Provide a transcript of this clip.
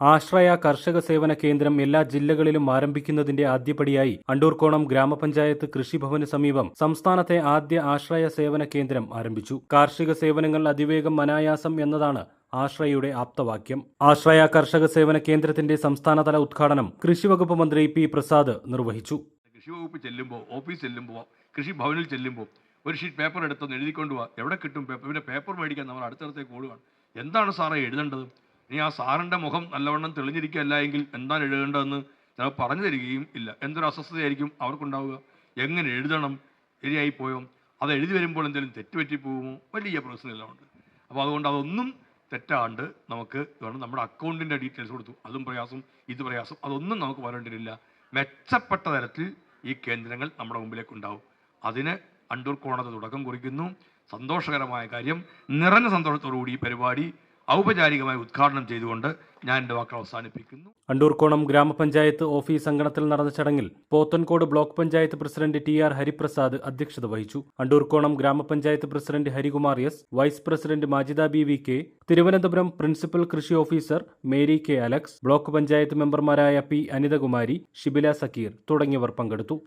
ആശ്രയ കർഷക സേവന കേന്ദ്രം എല്ലാ ജില്ലകളിലും ആരംഭിക്കുന്നതിന്റെ ആദ്യപടിയായി അണ്ടൂർക്കോണം ഗ്രാമപഞ്ചായത്ത് കൃഷിഭവന് സമീപം സംസ്ഥാനത്തെ ആദ്യ ആശ്രയ സേവന കേന്ദ്രം ആരംഭിച്ചു. കാർഷിക സേവനങ്ങൾ അതിവേഗം അനായാസം എന്നതാണ് ആശ്രയയുടെ ആപ്തവാക്യം. ആശ്രയ കർഷക സേവന കേന്ദ്രത്തിന്റെ സംസ്ഥാനതല ഉദ്ഘാടനം കൃഷിവകുപ്പ് മന്ത്രി പി പ്രസാദ് നിർവഹിച്ചു. കൃഷിവകുപ്പ് ചെല്ലുമ്പോൾ ഓഫീസ് ചെല്ലുമ്പോൾ കൃഷിഭവനിൽ ചെല്ലുമ്പോൾ ഒരു ഷീറ്റ് പേപ്പർ എടുത്തൊന്ന് എവിടെ കിട്ടും? പേപ്പർ മേടിക്കാൻ നമ്മൾ ഓടുകയാണ് എന്താണ് സാറേ എഴുതേണ്ടത്? ഇനി ആ സാറിന്റെ മുഖം നല്ലവണ്ണം തെളിഞ്ഞിരിക്കുകയല്ല എങ്കിൽ എന്താണ് എഴുതേണ്ടതെന്ന് ചിലപ്പോൾ പറഞ്ഞു തരികയും ഇല്ല. എന്തൊരു അസ്വസ്ഥതയായിരിക്കും അവർക്കുണ്ടാവുക. എങ്ങനെ എഴുതണം? ശരിയായി പോയോ? അത് എഴുതി വരുമ്പോൾ എന്തെങ്കിലും തെറ്റുപറ്റി പോകുമോ? വലിയ പ്രശ്നമെല്ലാം ഉണ്ട്. അപ്പോൾ അതുകൊണ്ട് അതൊന്നും തെറ്റാണ്ട് നമുക്ക് വേണം നമ്മുടെ അക്കൗണ്ടിന്റെ ഡീറ്റെയിൽസ് കൊടുത്തു. അതും പ്രയാസം ഇത് പ്രയാസം അതൊന്നും നമുക്ക് വരേണ്ടിയില്ല മെച്ചപ്പെട്ട തരത്തിൽ ഈ കേന്ദ്രങ്ങൾ നമ്മുടെ മുമ്പിലേക്ക് ഉണ്ടാവും അതിന് അണ്ടൂർ കോണത്ത് തുടക്കം കുറിക്കുന്നു. സന്തോഷകരമായ കാര്യം. നിറഞ്ഞ സന്തോഷത്തോടുകൂടി ഈ പരിപാടി ഔപചാരികമായി ഉദ്ഘാടനം ചെയ്തുകൊണ്ട് ഞാൻ എന്റെ വാക്കുകൾ അവസാനിപ്പിക്കുന്നു. അണ്ടൂർക്കോണം ഗ്രാമപഞ്ചായത്ത് ഓഫീസ് അങ്കണത്തിൽ നടന്ന ചടങ്ങിൽ Pothencode block panchayat president T R Hariprasad അധ്യക്ഷത വഹിച്ചു. Andoorkonam grama panchayat president Harikumar S vice president Majida B V K Thiruvananthapuram principal കൃഷി officer Mary K Alex block panchayat മെമ്പർമാരായ പി അനിതകുമാരി ഷിബില സക്കീർ തുടങ്ങിയവർ പങ്കെടുത്തു.